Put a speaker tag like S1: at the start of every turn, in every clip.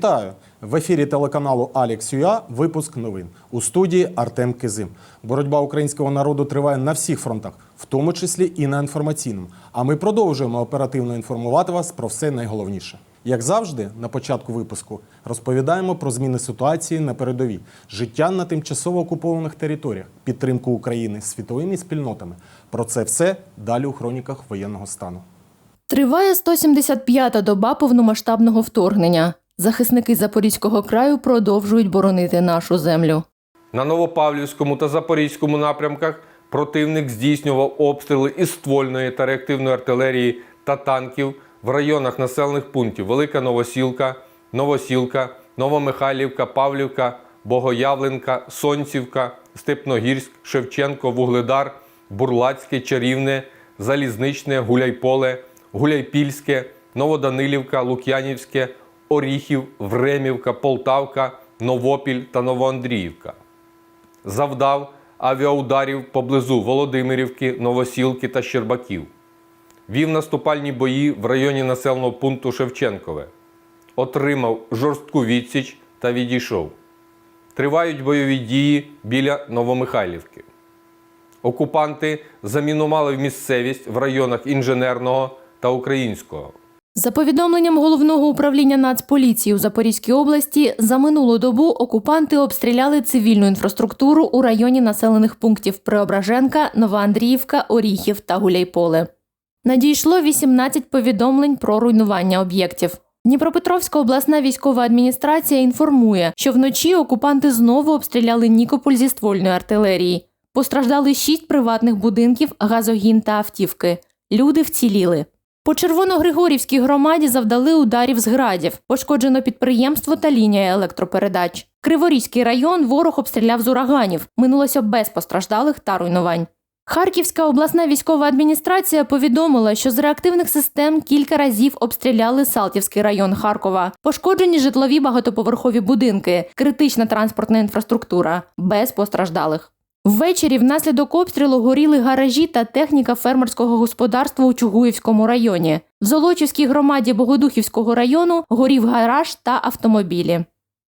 S1: Вітаю! В ефірі телеканалу Алексюя випуск новин у студії Артем Кизим. Боротьба українського народу триває на всіх фронтах, в тому числі і на інформаційному. А ми продовжуємо оперативно інформувати вас про все найголовніше. Як завжди, на початку випуску розповідаємо про зміни ситуації на передовій, життя на тимчасово окупованих територіях, підтримку України світовими спільнотами. Про це все далі у хроніках воєнного стану.
S2: Триває 175-та доба повномасштабного вторгнення. Захисники Запорізького краю продовжують боронити нашу землю.
S3: На Новопавлівському та Запорізькому напрямках противник здійснював обстріли із ствольної та реактивної артилерії та танків в районах населених пунктів Велика Новосілка, Новосілка, Новомихайлівка, Павлівка, Богоявленка, Сонцівка, Степногірськ, Шевченко, Вугледар, Бурлацьке, Чарівне, Залізничне, Гуляйполе, Гуляйпільське, Новоданилівка, Лук'янівське, Оріхів, Времівка, Полтавка, Новопіль та Новоандріївка. Завдав авіаударів поблизу Володимирівки, Новосілки та Щербаків. Вів наступальні бої в районі населеного пункту Шевченкове. Отримав жорстку відсіч та відійшов. Тривають бойові дії біля Новомихайлівки. Окупанти замінували місцевість в районах інженерного та українського.
S2: За повідомленням головного управління Нацполіції у Запорізькій області, за минулу добу окупанти обстріляли цивільну інфраструктуру у районі населених пунктів Преображенка, Новоандріївка, Оріхів та Гуляйполе. Надійшло 18 повідомлень про руйнування об'єктів. Дніпропетровська обласна військова адміністрація інформує, що вночі окупанти знову обстріляли Нікополь зі ствольної артилерії. Постраждали шість приватних будинків, газогін та автівки. Люди вціліли. По Червоногригорівській громаді завдали ударів з градів. Пошкоджено підприємство та лінія електропередач. Криворізький район ворог обстріляв з ураганів. Минулося без постраждалих та руйнувань. Харківська обласна військова адміністрація повідомила, що з реактивних систем кілька разів обстріляли Салтівський район Харкова. Пошкоджені житлові багатоповерхові будинки, критична транспортна інфраструктура, без постраждалих. Ввечері внаслідок обстрілу горіли гаражі та техніка фермерського господарства у Чугуївському районі. В Золочівській громаді Богодухівського району горів гараж та автомобілі.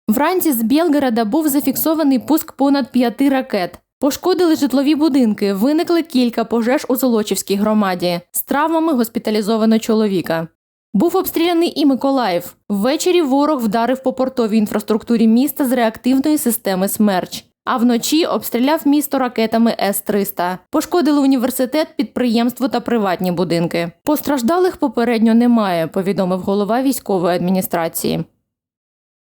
S2: Вранці з Білгорода був зафіксований пуск понад п'яти ракет. Пошкодили житлові будинки, виникли кілька пожеж у Золочівській громаді. З травмами госпіталізовано чоловіка. Був обстріляний і Миколаїв. Ввечері ворог вдарив по портовій інфраструктурі міста з реактивної системи «Смерч». А вночі обстріляв місто ракетами С-300. Пошкодили університет, підприємство та приватні будинки. Постраждалих попередньо немає, повідомив голова військової адміністрації.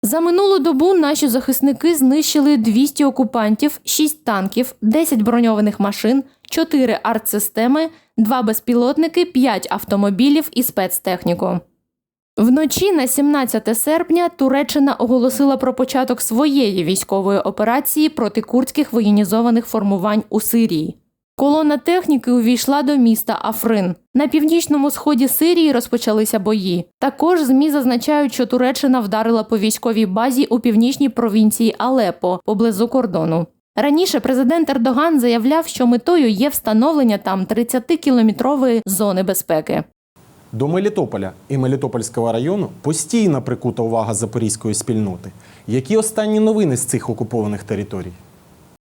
S2: За минулу добу наші захисники знищили 200 окупантів, 6 танків, 10 броньованих машин, 4 артсистеми, 2 безпілотники, 5 автомобілів і спецтехніку. Вночі на 17 серпня Туреччина оголосила про початок своєї військової операції проти курдських воєнізованих формувань у Сирії. Колона техніки увійшла до міста Африн. На північному сході Сирії розпочалися бої. Також ЗМІ зазначають, що Туреччина вдарила по військовій базі у північній провінції Алепо поблизу кордону. Раніше президент Ердоган заявляв, що метою є встановлення там 30-кілометрової зони безпеки.
S1: До Мелітополя і Мелітопольського району постійно прикута увага запорізької спільноти. Які останні новини з цих окупованих територій?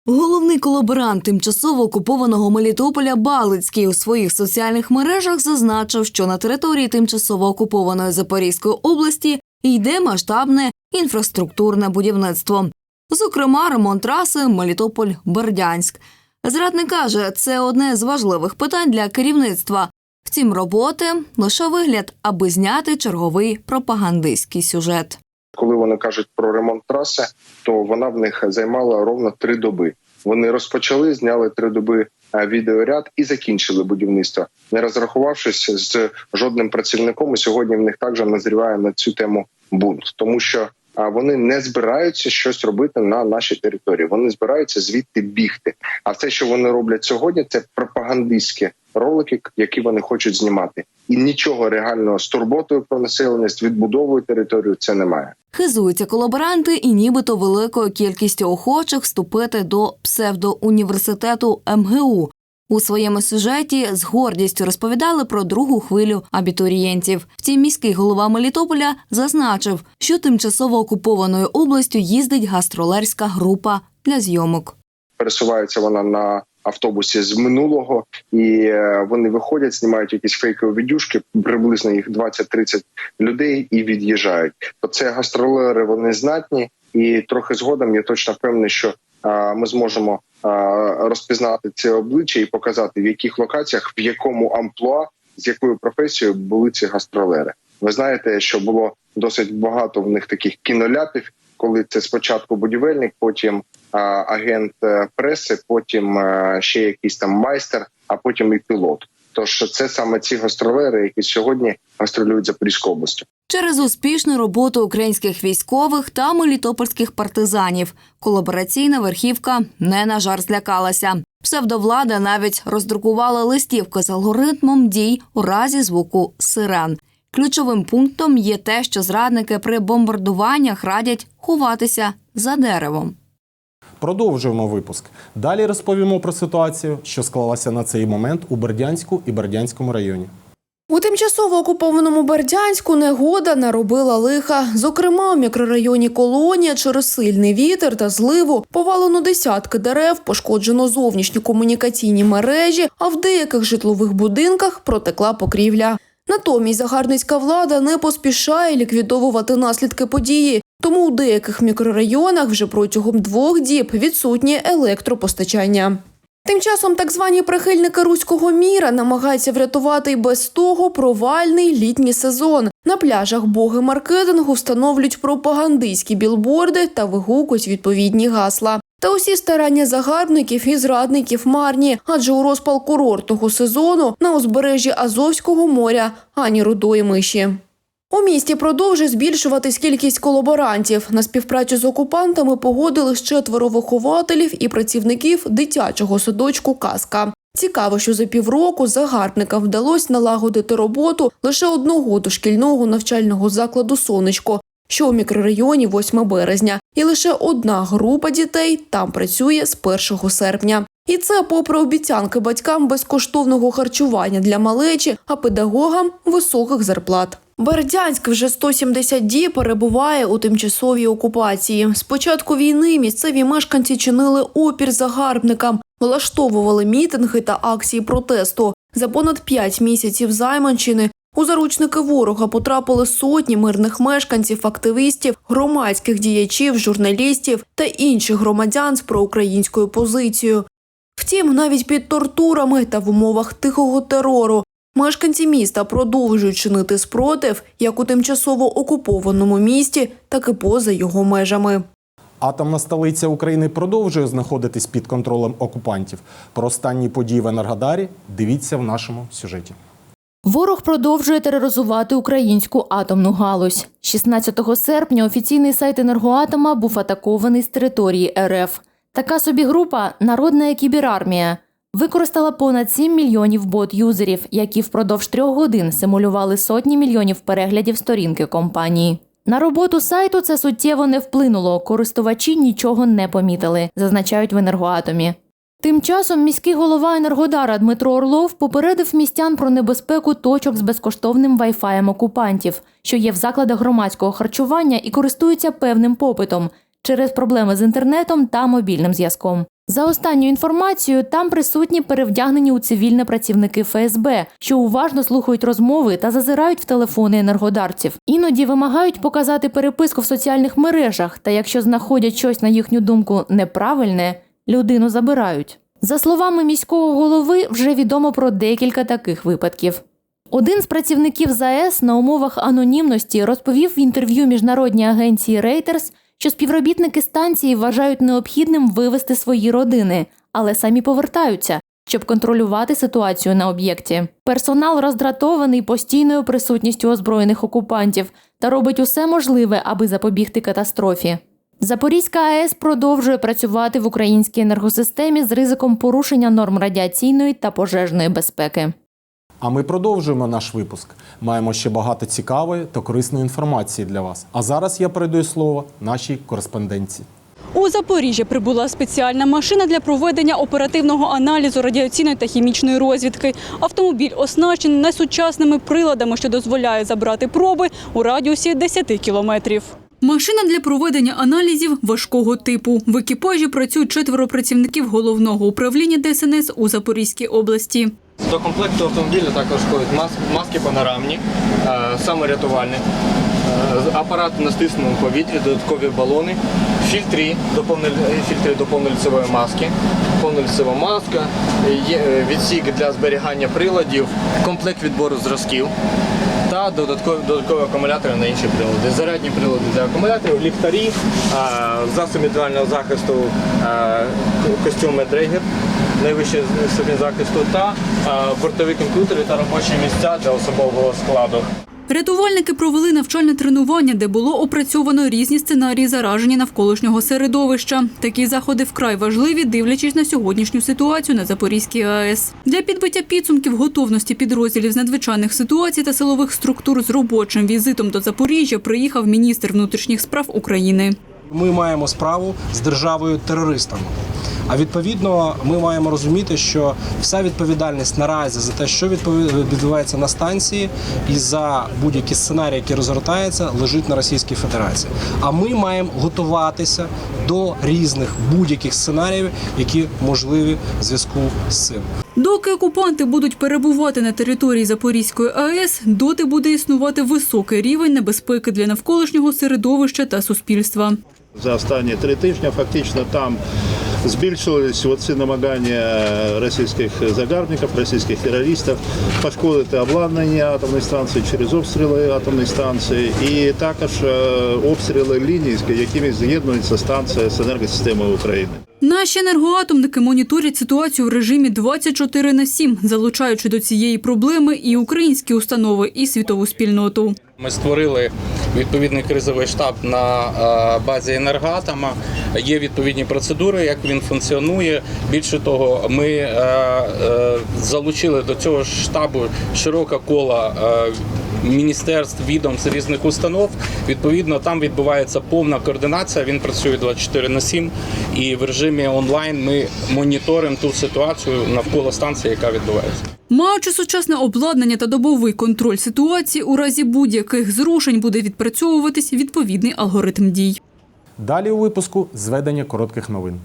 S4: Головний колаборант тимчасово окупованого Мелітополя Балицький у своїх соціальних мережах зазначив, що на території тимчасово окупованої Запорізької області йде масштабне інфраструктурне будівництво. Зокрема, ремонт траси Мелітополь-Бердянськ. Зрадник каже, це одне з важливих питань для керівництва. Втім, роботи лише вигляд, аби зняти черговий пропагандистський сюжет.
S5: коли вони кажуть про ремонт траси, то вона в них займала ровно три доби. Вони розпочали, зняли три доби е, відеоряд і закінчили будівництво, не розрахувавшись з жодним працівником. І сьогодні в них також назріває на цю тему бунт, тому що вони не збираються щось робити на нашій території. Вони збираються звідти бігти. А все, що вони роблять сьогодні, це пропагандистські ролики, які вони хочуть знімати, і нічого реального з турботою про населення, з відбудовою території це немає.
S4: Хизуються колаборанти і нібито великою кількістю охочих вступити до псевдоуніверситету МГУ. У своєму сюжеті з гордістю розповідали про другу хвилю абітурієнтів. Втім, міський голова Мелітополя зазначив, що тимчасово окупованою областю їздить гастролерська група для зйомок.
S5: пересувається вона на автобусі з минулого, і е, вони виходять, знімають якісь фейкові відюшки, приблизно їх 20-30 людей і від'їжджають. То це гастролери, вони знатні, і трохи згодом я точно впевнений, що ми зможемо розпізнати це обличчя і показати в яких локаціях, в якому амплуа, з якою професією були ці гастролери. Ви знаєте, що було досить багато в них таких кіноляпів, коли це спочатку будівельник, потім агент е, преси, потім е, ще якийсь там майстер, а потім і пілот. Тож це саме ці гастролери, які сьогодні гастролюють Запорізькою областю.
S4: Через успішну роботу українських військових та мелітопольських партизанів колабораційна верхівка не на жарт злякалася. Псевдовлада навіть роздрукувала листівки з алгоритмом дій у разі звуку сирен. Ключовим пунктом є те, що зрадники при бомбардуваннях радять ховатися за деревом.
S1: Продовжуємо випуск. Далі розповімо про ситуацію, що склалася на цей момент у Бердянську і Бердянському районі.
S6: У тимчасово окупованому Бердянську негода наробила лиха. Зокрема, у мікрорайоні Колонія через сильний вітер та зливу повалено десятки дерев, пошкоджено зовнішні комунікаційні мережі, а в деяких житлових будинках протекла покрівля. Натомість загарбницька влада не поспішає ліквідовувати наслідки події. Тому у деяких мікрорайонах вже протягом двох діб відсутнє електропостачання. Тим часом так звані прихильники руського міра намагаються врятувати й без того провальний літній сезон. На пляжах боги маркетингу встановлюють пропагандистські білборди та вигукують відповідні гасла. Та усі старання загарбників і зрадників марні, адже у розпал курортного сезону на узбережжі Азовського моря ані рудої миші. У місті продовжує збільшуватись кількість колаборантів. На співпрацю з окупантами погодились четверо вихователів і працівників дитячого садочку Казка. Цікаво, що за півроку загарбникам вдалося налагодити роботу лише одного дошкільного навчального закладу Сонечко, що у мікрорайоні 8 березня, і лише одна група дітей там працює з 1 серпня. І це попри обіцянки батькам безкоштовного харчування для малечі, а педагогам високих зарплат. Бердянськ вже 170 діб перебуває у тимчасовій окупації. З початку війни місцеві мешканці чинили опір загарбникам, влаштовували мітинги та акції протесту. За понад 5 місяців займанщини у заручники ворога потрапили сотні мирних мешканців, активістів, громадських діячів, журналістів та інших громадян з проукраїнською позицією. Втім, навіть під тортурами та в умовах тихого терору мешканці міста продовжують чинити спротив як у тимчасово окупованому місті, так і поза його межами.
S1: Атомна столиця України продовжує знаходитись під контролем окупантів. Про останні події в Енергодарі дивіться в нашому сюжеті.
S2: Ворог продовжує тероризувати українську атомну галузь. 16 серпня офіційний сайт енергоатома був атакований з території РФ. Така собі група Народна кіберармія використала понад 7 мільйонів бот-юзерів, які впродовж трьох годин симулювали сотні мільйонів переглядів сторінки компанії. На роботу сайту це суттєво не вплинуло. Користувачі нічого не помітили, зазначають в енергоатомі. Тим часом міський голова Енергодара Дмитро Орлов попередив містян про небезпеку точок з безкоштовним вайфаєм окупантів, що є в закладах громадського харчування і користуються певним попитом через проблеми з інтернетом та мобільним зв'язком. За останньою інформацією, там присутні перевдягнені у цивільне працівники ФСБ, що уважно слухають розмови та зазирають в телефони енергодарців. Іноді вимагають показати переписку в соціальних мережах, та якщо знаходять щось на їхню думку неправильне, людину забирають. За словами міського голови, вже відомо про декілька таких випадків. Один з працівників ЗАЕС на умовах анонімності розповів в інтерв'ю міжнародній агенції Reuters, що співробітники станції вважають необхідним вивести свої родини, але самі повертаються, щоб контролювати ситуацію на об'єкті. Персонал роздратований постійною присутністю озброєних окупантів та робить усе можливе, аби запобігти катастрофі. Запорізька АЕС продовжує працювати в українській енергосистемі з ризиком порушення норм радіаційної та пожежної безпеки.
S1: А ми продовжуємо наш випуск. Маємо ще багато цікавої та корисної інформації для вас. А зараз я передаю слово нашій кореспонденції.
S7: У Запоріжжя прибула спеціальна машина для проведення оперативного аналізу радіаційної та хімічної розвідки. Автомобіль оснащений найсучасними приладами, що дозволяє забрати проби у радіусі 10 кілометрів. Машина для проведення аналізів важкого типу. В екіпажі працюють четверо працівників головного управління ДСНС у Запорізькій області.
S8: До комплекту автомобіля також входять мас- маски панорамні, е, саморятувальник, е, апарат на стисненому повітрі, додаткові балони, фільтри до повноліцевої маски, повноліцева маска, е, відсік для зберігання приладів, комплект відбору зразків додаткові, додаткові акумулятори на інші прилади. Зарядні прилади для акумуляторів, ліхтарі, засоби індивідуального захисту, костюми Дрейгер, найвищий ступінь захисту та бортові комп'ютери та робочі місця для особового складу.
S7: Рятувальники провели навчальне тренування, де було опрацьовано різні сценарії зараження навколишнього середовища. Такі заходи вкрай важливі, дивлячись на сьогоднішню ситуацію на Запорізькій АЕС. Для підбиття підсумків готовності підрозділів з надзвичайних ситуацій та силових структур з робочим візитом до Запоріжжя приїхав міністр внутрішніх справ України.
S9: Ми маємо справу з державою терористами. А відповідно, ми маємо розуміти, що вся відповідальність наразі за те, що відбувається на станції, і за будь-які сценарії, які розгортаються, лежить на Російській Федерації. А ми маємо готуватися до різних будь-яких сценаріїв, які можливі в зв'язку з цим.
S7: Доки окупанти будуть перебувати на території Запорізької АЕС, доти буде існувати високий рівень небезпеки для навколишнього середовища та суспільства.
S10: За останні три тижні фактично там збільшились ці намагання російських загарбників, російських терористів пошкодити обладнання атомної станції через обстріли атомної станції і також е, обстріли ліній, з якими з'єднується станція з енергосистемою України.
S7: Наші енергоатомники моніторять ситуацію в режимі 24 на 7, залучаючи до цієї проблеми і українські установи, і світову спільноту.
S11: Ми створили відповідний кризовий штаб на е, базі енергоатома. Є відповідні процедури, як він функціонує. Більше того, ми е, е, залучили до цього штабу широке коло міністерств, відомств різних установ. Відповідно, там відбувається повна координація. Він працює 24 на 7. І в режимі онлайн ми моніторимо ту ситуацію навколо станції, яка відбувається.
S7: Маючи сучасне обладнання та добовий контроль ситуації, у разі будь-яких зрушень буде відпрацьовуватись відповідний алгоритм дій.
S1: Далі у випуску зведення коротких новин.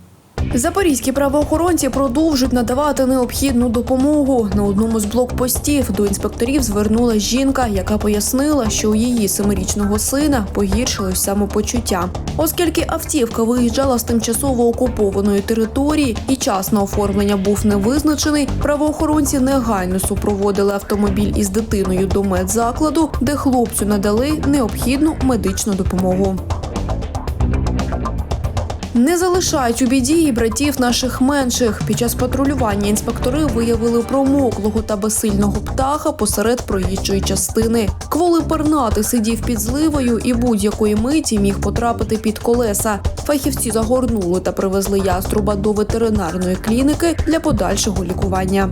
S6: Запорізькі правоохоронці продовжують надавати необхідну допомогу. На одному з блокпостів до інспекторів звернула жінка, яка пояснила, що у її семирічного сина погіршилось самопочуття. Оскільки автівка виїжджала з тимчасово окупованої території і час на оформлення був не визначений, правоохоронці негайно супроводили автомобіль із дитиною до медзакладу, де хлопцю надали необхідну медичну допомогу. Не залишають у біді і братів наших менших. Під час патрулювання інспектори виявили промоклого та безсильного птаха посеред проїжджої частини. Кволи пернати сидів під зливою і будь-якої миті міг потрапити під колеса. Фахівці загорнули та привезли яструба до ветеринарної клініки для подальшого лікування.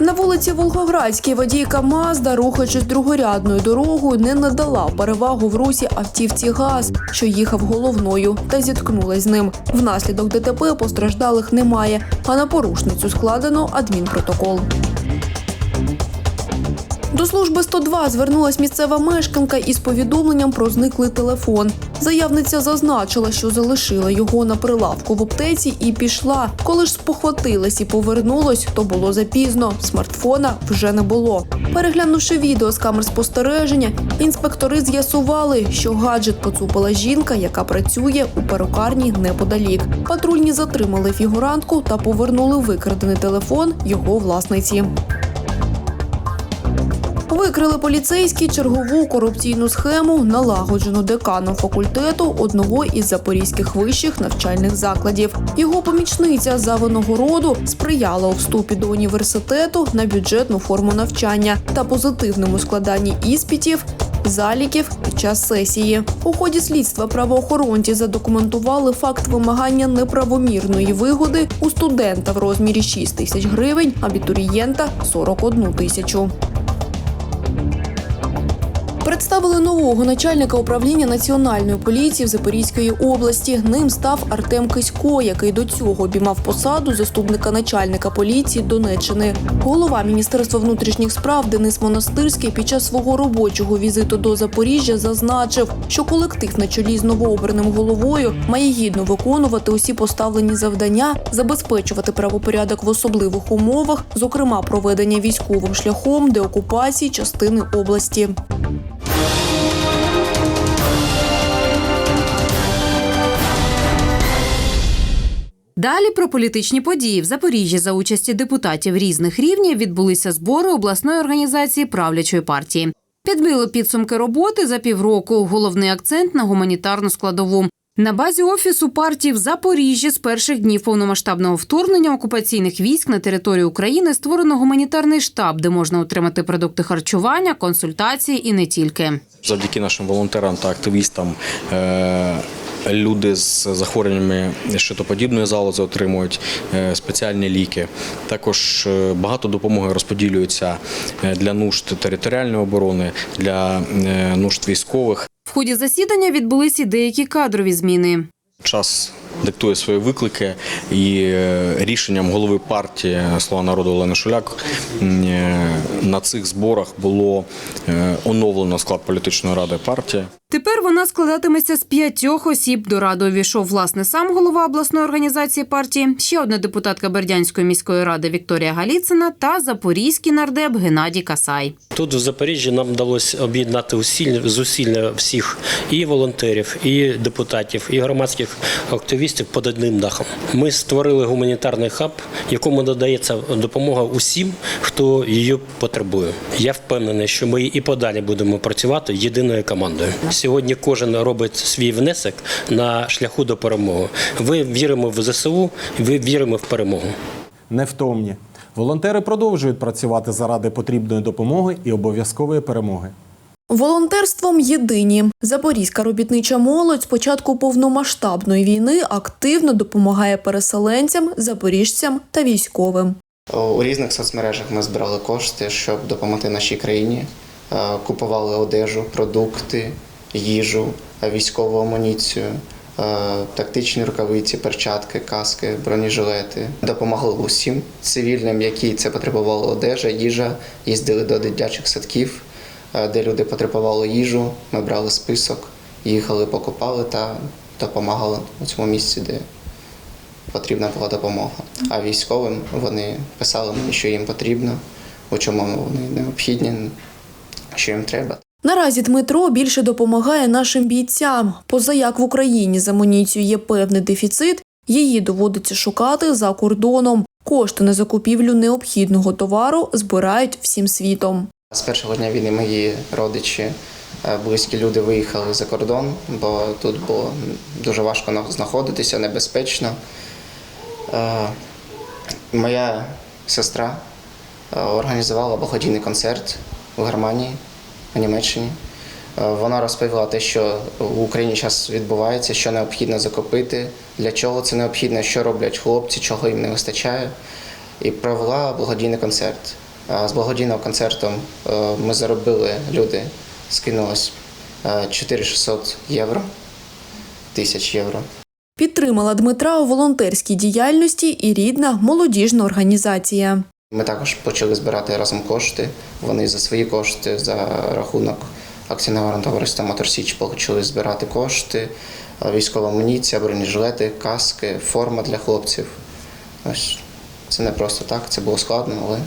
S6: На вулиці Волгоградській водійка Мазда, рухаючись другорядною дорогою, не надала перевагу в русі автівці ГАЗ, що їхав головною, та зіткнулась з ним. Внаслідок ДТП постраждалих немає, а на порушницю складено адмінпротокол. До служби 102 звернулась місцева мешканка із повідомленням про зниклий телефон. Заявниця зазначила, що залишила його на прилавку в аптеці і пішла. Коли ж спохватилась і повернулась, то було запізно. Смартфона вже не було. Переглянувши відео з камер спостереження, інспектори з'ясували, що гаджет поцупила жінка, яка працює у перукарні неподалік. Патрульні затримали фігурантку та повернули викрадений телефон його власниці. Викрили поліцейські чергову корупційну схему, налагоджену деканом факультету одного із запорізьких вищих навчальних закладів. Його помічниця за винагороду сприяла у вступі до університету на бюджетну форму навчання та позитивному складанні іспитів. Заліків під час сесії у ході слідства правоохоронці задокументували факт вимагання неправомірної вигоди у студента в розмірі 6 тисяч гривень, абітурієнта 41 тисячу. Представили нового начальника управління національної поліції в Запорізької області. Ним став Артем Кисько, який до цього обіймав посаду заступника начальника поліції Донеччини. Голова міністерства внутрішніх справ Денис Монастирський під час свого робочого візиту до Запоріжжя зазначив, що колектив на чолі з новообраним головою має гідно виконувати усі поставлені завдання, забезпечувати правопорядок в особливих умовах, зокрема проведення військовим шляхом деокупації частини області.
S12: Далі про політичні події в Запоріжжі за участі депутатів різних рівнів відбулися збори обласної організації правлячої партії. Підбили підсумки роботи за півроку. Головний акцент на гуманітарну складову. На базі офісу партії в Запоріжжі з перших днів повномасштабного вторгнення окупаційних військ на територію України створено гуманітарний штаб, де можна отримати продукти харчування, консультації і не тільки.
S13: Завдяки нашим волонтерам та активістам е, люди з захворюваннями щитоподібної залози отримують е, спеціальні ліки. Також е, багато допомоги розподілюється для нужд територіальної оборони, для нужд військових.
S12: В ході засідання відбулись і деякі кадрові зміни.
S13: Час диктує свої виклики, і е, рішенням голови партії Слова народу Олени Шуляк е, на цих зборах було е, оновлено склад політичної ради партії.
S12: Тепер вона складатиметься з п'ятьох осіб. До ради увійшов власне сам голова обласної організації партії, ще одна депутатка Бердянської міської ради Вікторія Галіцина та запорізький нардеп Геннадій Касай.
S14: Тут в Запоріжжі нам вдалося об'єднати зусилля всіх і волонтерів, і депутатів, і громадських активістів під одним дахом. Ми створили гуманітарний хаб, якому надається допомога усім, хто її потребує. Я впевнений, що ми і подалі будемо працювати єдиною командою. Сьогодні кожен робить свій внесок на шляху до перемоги. Ви віримо в ЗСУ, ви віримо в перемогу.
S1: Невтомні. Волонтери продовжують працювати заради потрібної допомоги і обов'язкової перемоги.
S6: Волонтерством єдині запорізька робітнича молодь з початку повномасштабної війни активно допомагає переселенцям, запоріжцям та військовим.
S15: У різних соцмережах ми збирали кошти, щоб допомогти нашій країні. Е, Купували одежу, продукти, їжу, е, військову амуніцію, е, тактичні рукавиці, перчатки, каски, бронежилети. Допомагали усім цивільним, які це потребували одежа, їжа. Їздили до дитячих садків, е, де люди потребували їжу. Ми брали список, їхали, покупали та допомагали у цьому місці, де потрібна була допомога. А військовим вони писали мені, що їм потрібно, у чому вони необхідні, що їм треба.
S6: Наразі Дмитро більше допомагає нашим бійцям. Поза як в Україні з амуніцією є певний дефіцит, її доводиться шукати за кордоном. Кошти на закупівлю необхідного товару збирають всім світом.
S15: З першого дня війни мої родичі, е, близькі люди виїхали за кордон, бо тут було дуже важко знаходитися, небезпечно. Е, Моя сестра е, організувала благодійний концерт в Германії, в Німеччині. Е, Вона розповіла те, що в Україні зараз відбувається, що необхідно закупити, для чого це необхідно, що роблять хлопці, чого їм не вистачає. І провела благодійний концерт. З благодійного концерту е, ми заробили, люди скинулось е, 4600 євро, тисяч євро.
S6: Підтримала Дмитра у волонтерській діяльності і рідна молодіжна організація.
S15: Ми також почали збирати разом кошти. Вони за свої кошти, за рахунок акціонерного товариства Моторсіч почали збирати кошти, військова амуніція, бронежилети, каски, форма для хлопців. Ось це не просто так, це було складно, але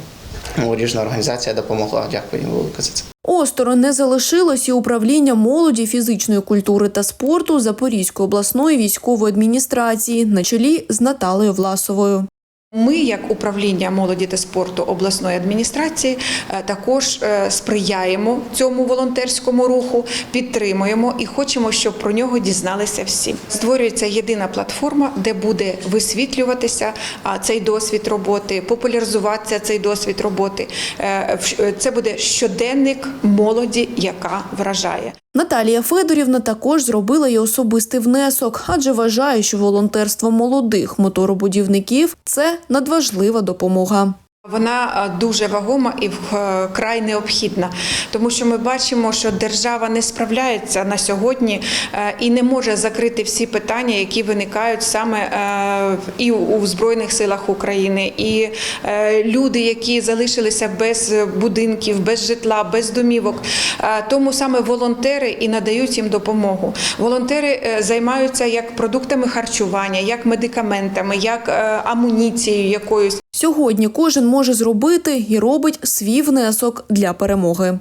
S15: молодіжна організація допомогла. Дякую їм велике за це.
S6: Осторонь не залишилось і управління молоді, фізичної культури та спорту Запорізької обласної військової адміністрації на чолі з Наталею Власовою.
S16: Ми, як управління молоді та спорту обласної адміністрації, е, також е, сприяємо цьому волонтерському руху, підтримуємо і хочемо, щоб про нього дізналися всі. Створюється єдина платформа, де буде висвітлюватися цей досвід роботи, популяризуватися цей досвід роботи. Е, Це буде щоденник молоді, яка вражає.
S6: Наталія Федорівна також зробила й особистий внесок, адже вважає, що волонтерство молодих моторобудівників це надважлива допомога.
S16: Вона е, дуже вагома і вкрай необхідна, тому що ми бачимо, що держава не справляється на сьогодні е, і не може закрити всі питання, які виникають саме е, і у Збройних силах України, і е, люди, які залишилися без будинків, без житла, без домівок. Е, Тому саме волонтери і надають їм допомогу. Волонтери е, займаються як продуктами харчування, як медикаментами, як е, амуніцією якоюсь.
S6: Сьогодні кожен може зробити і робить свій внесок для перемоги.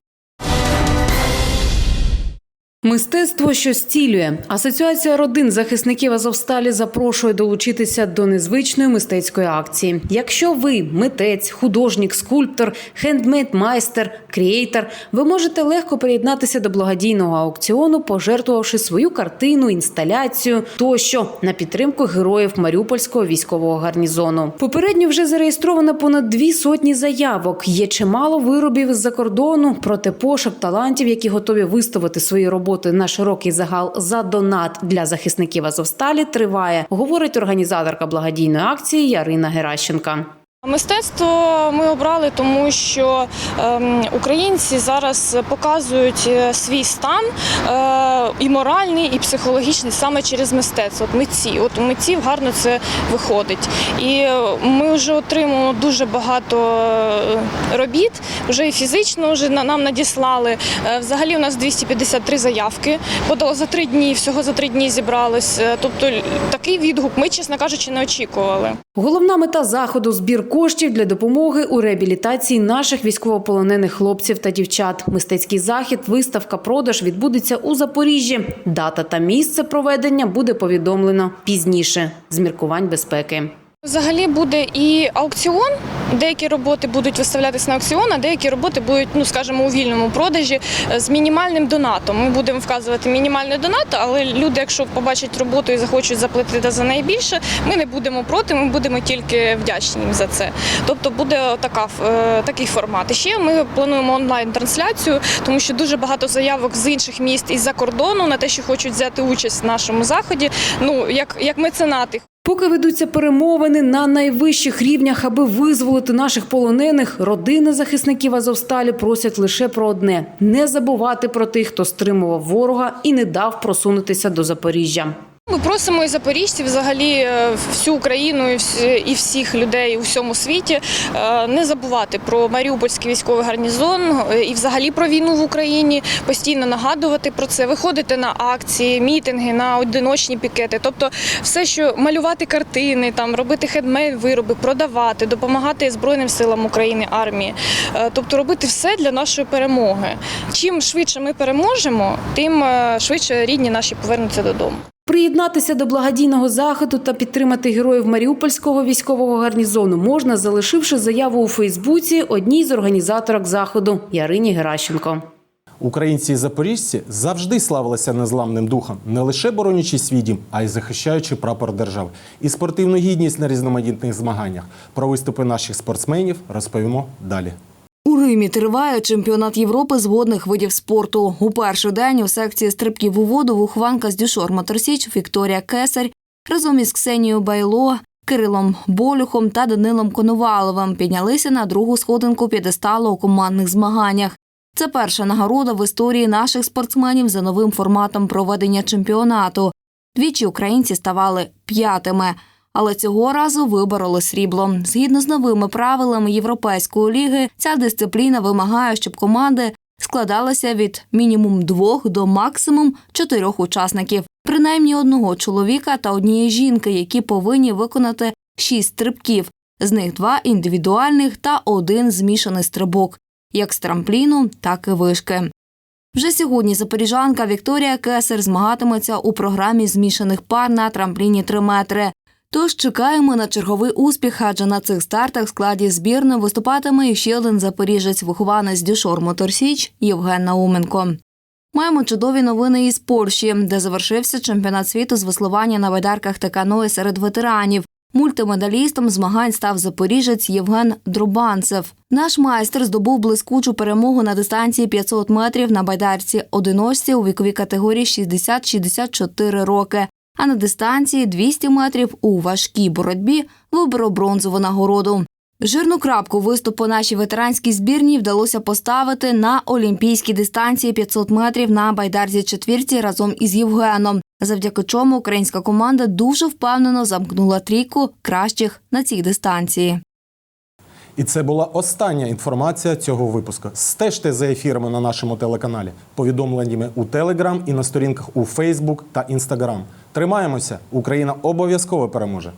S12: Мистецтво, що зцілює. Асоціація родин захисників Азовсталі запрошує долучитися до незвичної мистецької акції. Якщо ви митець, художник, скульптор, хендмейд-майстер, кріейтор, ви можете легко приєднатися до благодійного аукціону, пожертвувавши свою картину, інсталяцію тощо на підтримку героїв Маріупольського військового гарнізону. Попередньо вже зареєстровано понад дві сотні заявок. Є чимало виробів з-за кордону, проте пошук талантів, які готові виставити свої роботи на широкий загал за донат для захисників Азовсталі, триває, говорить організаторка благодійної акції Ярина Геращенка.
S17: Мистецтво ми обрали, тому що ем, українці зараз показують е, свій стан е, і моральний, і психологічний саме через мистецтво. От митці, от у митців гарно це виходить. І е, ми вже отримуємо дуже багато робіт, вже і фізично вже нам надіслали. Взагалі у нас 253 заявки. Подало за три дні, всього за три дні зібралось. Тобто такий відгук ми, чесно кажучи, не очікували.
S12: Головна мета заходу збір коштів для допомоги у реабілітації наших військовополонених хлопців та дівчат. Мистецький захід, виставка, продаж відбудеться у Запоріжжі. Дата та місце проведення буде повідомлено пізніше з міркувань безпеки.
S17: Взагалі буде і аукціон. Деякі роботи будуть виставлятися на аукціон, а деякі роботи будуть, ну скажімо, у вільному продажі е, з мінімальним донатом. Ми будемо вказувати мінімальний донат, але люди, якщо побачать роботу і захочуть заплатити за неї більше, ми не будемо проти, ми будемо тільки вдячні їм за це. Тобто буде така, е, такий формат. І ще ми плануємо онлайн-трансляцію, тому що дуже багато заявок з інших міст і з-за кордону на те, що хочуть взяти участь в нашому заході. Ну як, як меценати.
S12: Поки ведуться перемовини на найвищих рівнях, аби визволити наших полонених, родини захисників Азовсталі просять лише про одне: не забувати про тих, хто стримував ворога і не дав просунутися до Запоріжжя.
S17: Ми просимо і запоріжців, взагалі е, всю Україну і всіх людей у всьому світі е, не забувати про Маріупольський військовий гарнізон е, і взагалі про війну в Україні, постійно нагадувати про це, виходити на акції, мітинги, на одиночні пікети. Тобто, все, що малювати картини, там робити хендмейд вироби, продавати, допомагати Збройним силам України, армії. Тобто робити все для нашої перемоги. Чим швидше ми переможемо, тим швидше рідні наші повернуться додому.
S12: Приєднатися до благодійного заходу та підтримати героїв Маріупольського військового гарнізону можна, залишивши заяву у Фейсбуці одній з організаторок заходу Ярині Геращенко.
S1: Українці і запоріжці завжди славилися незламним духом, не лише боронячи свій дім, а й захищаючи прапор держави і спортивну гідність на різноманітних змаганнях. Про виступи наших спортсменів розповімо далі.
S4: У триває чемпіонат Європи з водних видів спорту. У перший день у секції стрибків у воду вухванка з Дюшор Моторсіч Вікторія Кесарь разом із Ксенією Байло, Кирилом Болюхом та Данилом Коноваловим піднялися на другу сходинку п'єдесталу у командних змаганнях. Це перша нагорода в історії наших спортсменів за новим форматом проведення чемпіонату. Двічі українці ставали п'ятими, але цього разу вибороли срібло. Згідно з новими правилами Європейської ліги, ця дисципліна вимагає, щоб команди складалися від мінімум двох до максимум чотирьох учасників, принаймні одного чоловіка та однієї жінки, які повинні виконати шість стрибків, з них два індивідуальних та один змішаний стрибок, як з трампліну, так і вишки. Вже сьогодні запоріжанка Вікторія Кесер змагатиметься у програмі змішаних пар на трампліні 3 метри. Тож чекаємо на черговий успіх, адже на цих стартах в складі збірної виступатиме і ще один запоріжець вихованець Дюшор Моторсіч Євген Науменко. Маємо чудові новини із Польщі, де завершився чемпіонат світу з веслування на байдарках та каної серед ветеранів. Мультимедалістом змагань став запоріжець Євген Друбанцев. Наш майстер здобув блискучу перемогу на дистанції 500 метрів на байдарці одиночці у віковій категорії 60-64 роки, а на дистанції 200 метрів у важкій боротьбі виборов бронзову нагороду. Жирну крапку виступу нашій ветеранській збірній вдалося поставити на олімпійській дистанції 500 метрів на байдарзі четвірці разом із Євгеном, завдяки чому українська команда дуже впевнено замкнула трійку кращих на цій дистанції.
S1: І це була остання інформація цього випуску. Стежте за ефірами на нашому телеканалі, повідомленнями у Телеграм і на сторінках у Фейсбук та Інстаграм. Тримаємося, Україна обов'язково переможе.